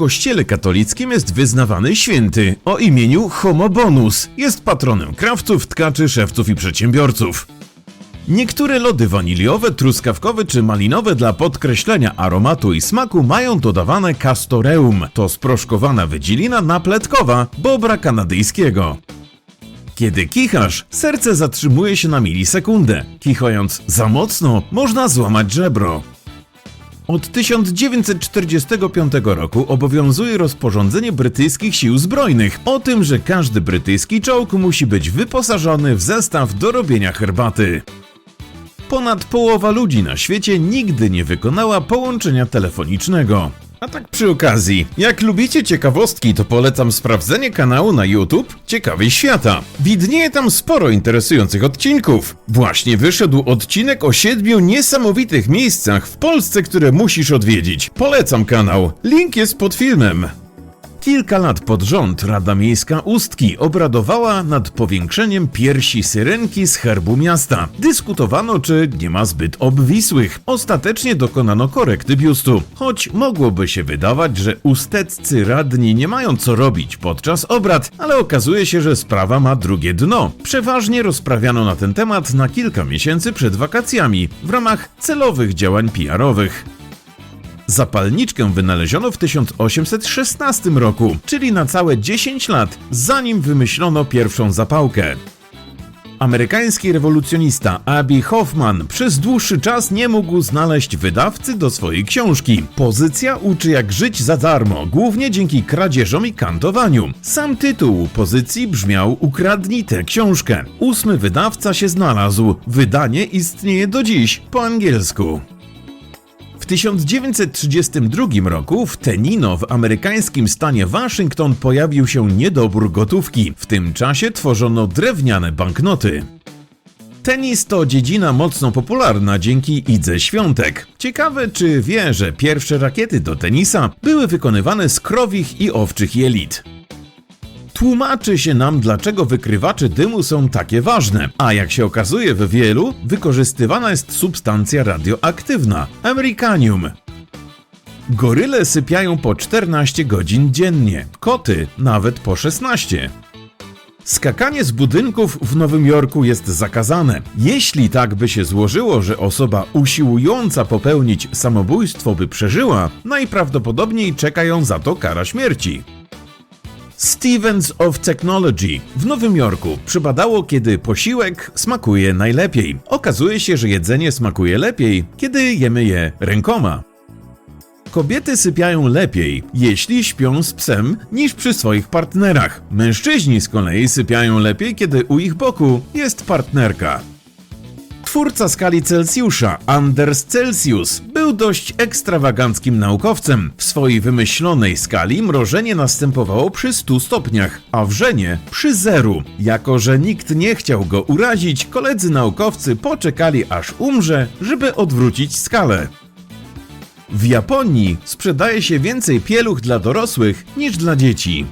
kościele katolickim jest wyznawany święty o imieniu Homobonus. Jest patronem krawców, tkaczy, szewców i przedsiębiorców. Niektóre lody waniliowe, truskawkowe czy malinowe dla podkreślenia aromatu i smaku mają dodawane castoreum. To sproszkowana wydzielina napletkowa bobra kanadyjskiego. Kiedy kichasz, serce zatrzymuje się na milisekundę. Kichając za mocno, można złamać żebro. Od 1945 roku obowiązuje rozporządzenie brytyjskich sił zbrojnych o tym, że każdy brytyjski czołg musi być wyposażony w zestaw do robienia herbaty. Ponad połowa ludzi na świecie nigdy nie wykonała połączenia telefonicznego. A tak przy okazji, jak lubicie ciekawostki, to polecam sprawdzenie kanału na YouTube Ciekawy Świata. Widnieje tam sporo interesujących odcinków. Właśnie wyszedł odcinek o siedmiu niesamowitych miejscach w Polsce, które musisz odwiedzić. Polecam kanał. Link jest pod filmem. Kilka lat pod rząd Rada Miejska Ustki obradowała nad powiększeniem piersi syrenki z herbu miasta. Dyskutowano, czy nie ma zbyt obwisłych. Ostatecznie dokonano korekty biustu. Choć mogłoby się wydawać, że usteccy radni nie mają co robić podczas obrad, ale okazuje się, że sprawa ma drugie dno. Przeważnie rozprawiano na ten temat na kilka miesięcy przed wakacjami w ramach celowych działań PR-owych. Zapalniczkę wynaleziono w 1816 roku, czyli na całe 10 lat, zanim wymyślono pierwszą zapałkę. Amerykański rewolucjonista Abby Hoffman przez dłuższy czas nie mógł znaleźć wydawcy do swojej książki. Pozycja uczy jak żyć za darmo, głównie dzięki kradzieżom i kantowaniu. Sam tytuł pozycji brzmiał Ukradnij tę książkę. Ósmy wydawca się znalazł. Wydanie istnieje do dziś po angielsku. W 1932 roku w Tenino w amerykańskim stanie Waszyngton pojawił się niedobór gotówki. W tym czasie tworzono drewniane banknoty. Tenis to dziedzina mocno popularna dzięki Idze Świątek. Ciekawe, czy wie, że pierwsze rakiety do tenisa były wykonywane z krowich i owczych jelit. Tłumaczy się nam, dlaczego wykrywacze dymu są takie ważne, a jak się okazuje w wielu, wykorzystywana jest substancja radioaktywna americanium. Goryle sypiają po 14 godzin dziennie, koty nawet po 16. Skakanie z budynków w Nowym Jorku jest zakazane. Jeśli tak by się złożyło, że osoba usiłująca popełnić samobójstwo by przeżyła, najprawdopodobniej czeka ją za to kara śmierci. Stevens of Technology w Nowym Jorku przebadało, kiedy posiłek smakuje najlepiej. Okazuje się, że jedzenie smakuje lepiej, kiedy jemy je rękoma. Kobiety sypiają lepiej, jeśli śpią z psem, niż przy swoich partnerach. Mężczyźni z kolei sypiają lepiej, kiedy u ich boku jest partnerka. Twórca skali Celsjusza, Anders Celsius, był dość ekstrawaganckim naukowcem. W swojej wymyślonej skali mrożenie następowało przy 100 stopniach, a wrzenie przy zeru. Jako, że nikt nie chciał go urazić, koledzy naukowcy poczekali aż umrze, żeby odwrócić skalę. W Japonii sprzedaje się więcej pieluch dla dorosłych niż dla dzieci.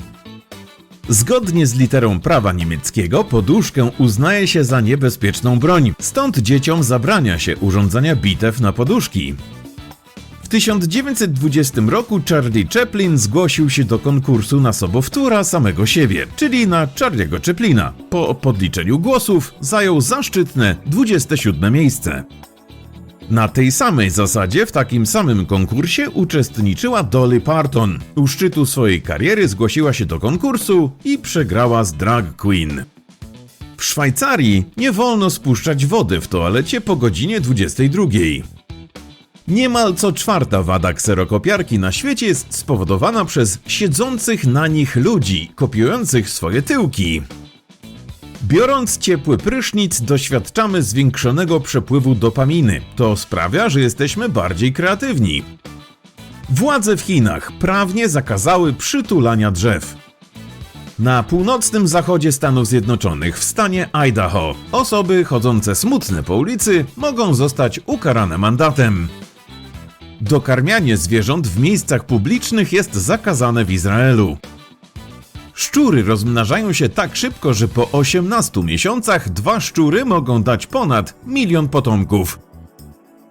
Zgodnie z literą prawa niemieckiego poduszkę uznaje się za niebezpieczną broń, stąd dzieciom zabrania się urządzania bitew na poduszki. W 1920 roku Charlie Chaplin zgłosił się do konkursu na sobowtóra samego siebie, czyli na Charlie'ego Chaplina. Po podliczeniu głosów zajął zaszczytne 27 miejsce. Na tej samej zasadzie w takim samym konkursie uczestniczyła Dolly Parton. U szczytu swojej kariery zgłosiła się do konkursu i przegrała z drag queen. W Szwajcarii nie wolno spuszczać wody w toalecie po godzinie 22. Niemal co czwarta wada kserokopiarki na świecie jest spowodowana przez siedzących na nich ludzi, kopiujących swoje tyłki. Biorąc ciepły prysznic, doświadczamy zwiększonego przepływu dopaminy. To sprawia, że jesteśmy bardziej kreatywni. Władze w Chinach prawnie zakazały przytulania drzew. Na północnym zachodzie Stanów Zjednoczonych, w stanie Idaho, osoby chodzące smutne po ulicy mogą zostać ukarane mandatem. Dokarmianie zwierząt w miejscach publicznych jest zakazane w Izraelu. Szczury rozmnażają się tak szybko, że po 18 miesiącach dwa szczury mogą dać ponad milion potomków.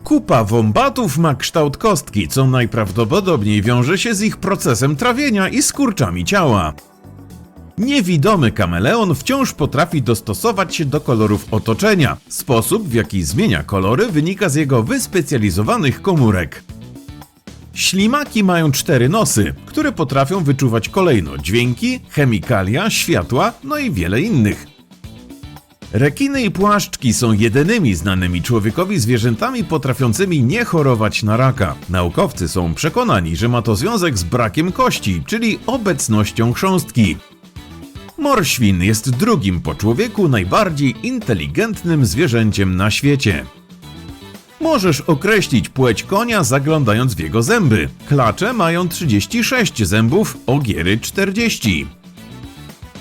Kupa wombatów ma kształt kostki, co najprawdopodobniej wiąże się z ich procesem trawienia i skurczami ciała. Niewidomy kameleon wciąż potrafi dostosować się do kolorów otoczenia. Sposób, w jaki zmienia kolory, wynika z jego wyspecjalizowanych komórek. Ślimaki mają cztery nosy, które potrafią wyczuwać kolejno dźwięki, chemikalia, światła, no i wiele innych. Rekiny i płaszczki są jedynymi znanymi człowiekowi zwierzętami potrafiącymi nie chorować na raka. Naukowcy są przekonani, że ma to związek z brakiem kości, czyli obecnością chrząstki. Morświn jest drugim po człowieku najbardziej inteligentnym zwierzęciem na świecie. Możesz określić płeć konia zaglądając w jego zęby. Klacze mają 36 zębów, ogiery 40.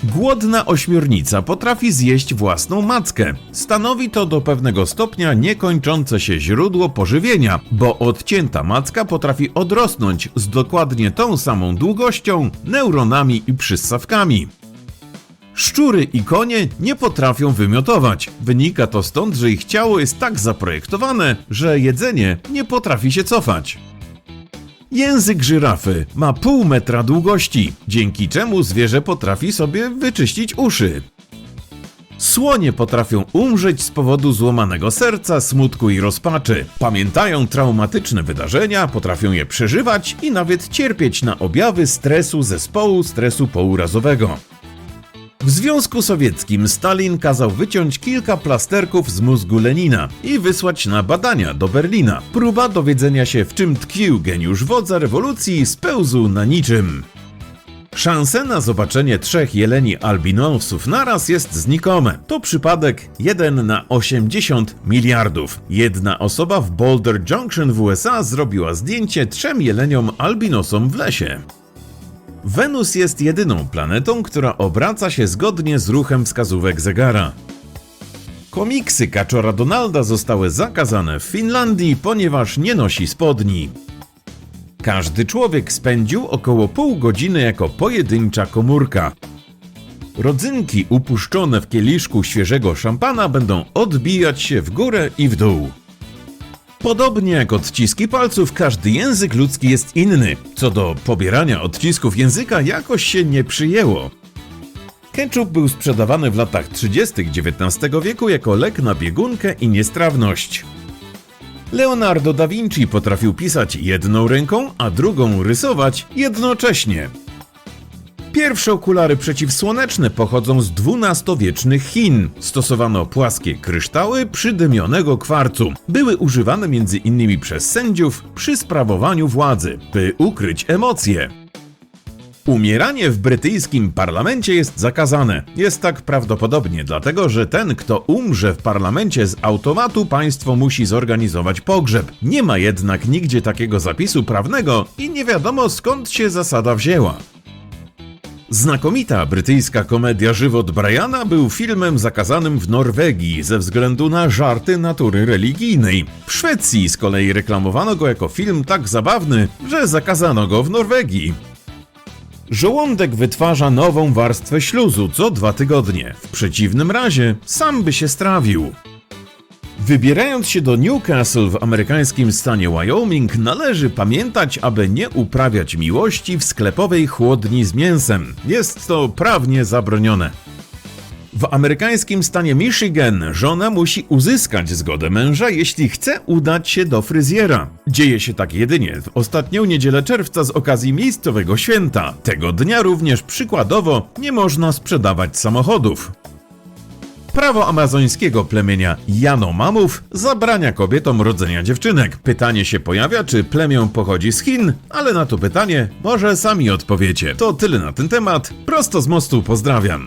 Głodna ośmiornica potrafi zjeść własną mackę. Stanowi to do pewnego stopnia niekończące się źródło pożywienia, bo odcięta macka potrafi odrosnąć z dokładnie tą samą długością, neuronami i przyssawkami. Szczury i konie nie potrafią wymiotować. Wynika to stąd, że ich ciało jest tak zaprojektowane, że jedzenie nie potrafi się cofać. Język żyrafy ma pół metra długości, dzięki czemu zwierzę potrafi sobie wyczyścić uszy. Słonie potrafią umrzeć z powodu złamanego serca, smutku i rozpaczy. Pamiętają traumatyczne wydarzenia, potrafią je przeżywać i nawet cierpieć na objawy stresu zespołu stresu pourazowego. W Związku Sowieckim Stalin kazał wyciąć kilka plasterków z mózgu Lenina i wysłać na badania do Berlina. Próba dowiedzenia się, w czym tkwił geniusz wodza rewolucji, spełzł na niczym. Szanse na zobaczenie trzech jeleni albinosów naraz jest znikome. To przypadek 1 na 80 miliardów. Jedna osoba w Boulder Junction w USA zrobiła zdjęcie trzem jeleniom albinosom w lesie. Wenus jest jedyną planetą, która obraca się zgodnie z ruchem wskazówek zegara. Komiksy kaczora Donalda zostały zakazane w Finlandii, ponieważ nie nosi spodni. Każdy człowiek spędził około pół godziny jako pojedyncza komórka. Rodzynki upuszczone w kieliszku świeżego szampana będą odbijać się w górę i w dół. Podobnie jak odciski palców, każdy język ludzki jest inny. Co do pobierania odcisków języka, jakoś się nie przyjęło. Ketchup był sprzedawany w latach 30. XIX wieku jako lek na biegunkę i niestrawność. Leonardo da Vinci potrafił pisać jedną ręką, a drugą rysować jednocześnie. Pierwsze okulary przeciwsłoneczne pochodzą z XII-wiecznych Chin. Stosowano płaskie kryształy przydymionego kwarcu. Były używane m.in. przez sędziów przy sprawowaniu władzy, by ukryć emocje. Umieranie w brytyjskim parlamencie jest zakazane. Jest tak prawdopodobnie dlatego, że ten, kto umrze w parlamencie z automatu, państwo musi zorganizować pogrzeb. Nie ma jednak nigdzie takiego zapisu prawnego i nie wiadomo skąd się zasada wzięła. Znakomita brytyjska komedia Żywot Briana był filmem zakazanym w Norwegii ze względu na żarty natury religijnej. W Szwecji z kolei reklamowano go jako film tak zabawny, że zakazano go w Norwegii. Żołądek wytwarza nową warstwę śluzu co dwa tygodnie. W przeciwnym razie sam by się strawił. Wybierając się do Newcastle w amerykańskim stanie Wyoming, należy pamiętać, aby nie uprawiać miłości w sklepowej chłodni z mięsem. Jest to prawnie zabronione. W amerykańskim stanie Michigan żona musi uzyskać zgodę męża, jeśli chce udać się do fryzjera. Dzieje się tak jedynie w ostatnią niedzielę czerwca z okazji miejscowego święta. Tego dnia również przykładowo nie można sprzedawać samochodów. Prawo amazońskiego plemienia Janomamów zabrania kobietom rodzenia dziewczynek. Pytanie się pojawia, czy plemię pochodzi z Chin, ale na to pytanie może sami odpowiecie. To tyle na ten temat. Prosto z mostu pozdrawiam.